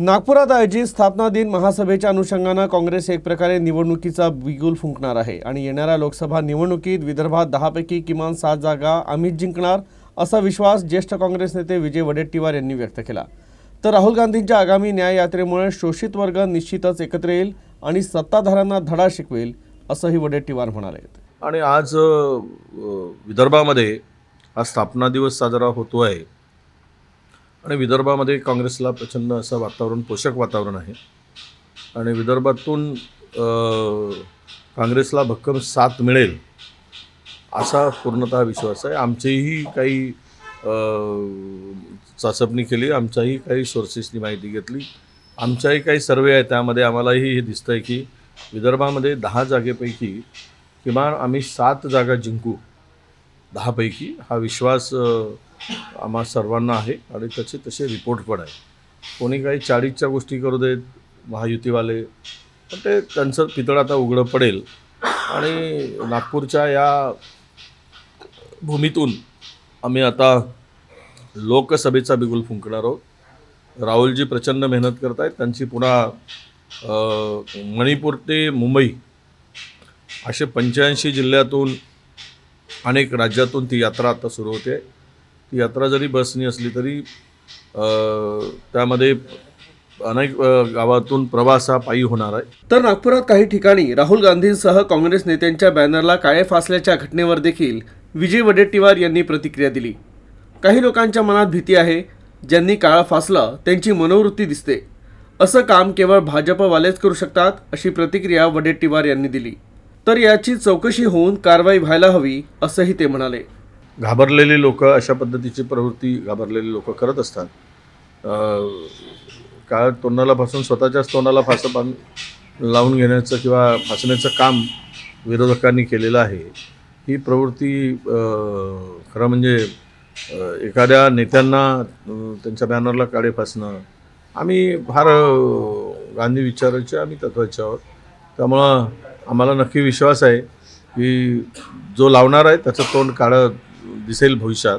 नागपुरात आयोजित स्थापना दिन महासभेच्या अनुषंगानं काँग्रेस एक प्रकारे निवडणुकीचा बिगुल फुंकणार आहे. आणि येणाऱ्या लोकसभा निवडणुकीत विदर्भात दहापैकी किमान सात जागा आम्हीच जिंकणार असा विश्वास ज्येष्ठ काँग्रेस नेते विजय वडेट्टीवार यांनी व्यक्त केला. तर राहुल गांधींच्या आगामी न्याय यात्रेमुळे शोषित वर्ग निश्चितच एकत्र येईल आणि सत्ताधाऱ्यांना धडा शिकवेल असंही वडेट्टीवार म्हणाले. आणि आज विदर्भामध्ये हा स्थापना दिवस साजरा होतो आहे आणि विदर्भामध्ये काँग्रेसला प्रचंड असं वातावरण पोषक वातावरण आहे. आणि विदर्भातून काँग्रेसला भक्कम साथ मिळेल असा पूर्णतः विश्वास आहे. आमचीही काही चाचपणी केली आमच्याही काही सोर्सेसनी माहिती घेतली. आमच्याही काही सर्वे आहे त्यामध्ये आम्हालाही हे दिसतं आहे की विदर्भामध्ये दहा जागेपैकी किमान आम्ही सात जागा जिंकू दहापैकी हा विश्वास आम्हा सर्वांना आहे आणि त्याचे तसे रिपोर्ट पण आहे कोणी काही चाळीसच्या गोष्टी करू देत महायुतीवाले पण ते त्यांचं पितळ आता उघडं पडेल. आणि नागपूरच्या या भूमीतून आम्ही आता लोकसभेचा बिगुल फुंकणार आहोत. राहुलजी प्रचंड मेहनत करत आहेत त्यांची पुन्हा मणिपूर ते मुंबई असे पंच्याऐंशी जिल्ह्यातून अनेक राज्यातून ती यात्रा आता सुरू होते. ती यात्रा जरी बसनी असली तरी त्यामध्ये अनेक गावातून प्रवास हा पायी होणार आहे. तर नागपुरात काही ठिकाणी राहुल गांधींसह काँग्रेस नेत्यांच्या बॅनरला काळे फासल्याच्या घटनेवर देखील विजय वडेट्टीवार यांनी प्रतिक्रिया दिली. काही लोकांच्या मनात भीती आहे ज्यांनी काळा फासला त्यांची मनोवृत्ती दिसते. असं काम केवळ भाजपवालेच करू शकतात अशी प्रतिक्रिया वडेट्टीवार यांनी दिली. तर याची चौकशी होऊन कारवाई व्हायला हवी असंही ते म्हणाले. घाबरलेली लोक अशा पद्धतीची प्रवृत्ती घाबरलेली लोक करत असतात. का तोंडाला फासून स्वतःच्याच तोंडाला फासं बांध लावून घेण्याचं किंवा फासण्याचं काम विरोधकांनी केलेलं आहे. ही प्रवृत्ती खरं म्हणजे एखाद्या नेत्यांना त्यांच्या बॅनरला काळे फासणं आम्ही फार गांधी विचाराचे आम्ही तत्वाचे आहोत. त्यामुळं आम्हाला नक्की विश्वास आहे की जो लावणार आहे त्याचं तोंड काळं दिसेल भविष्यात.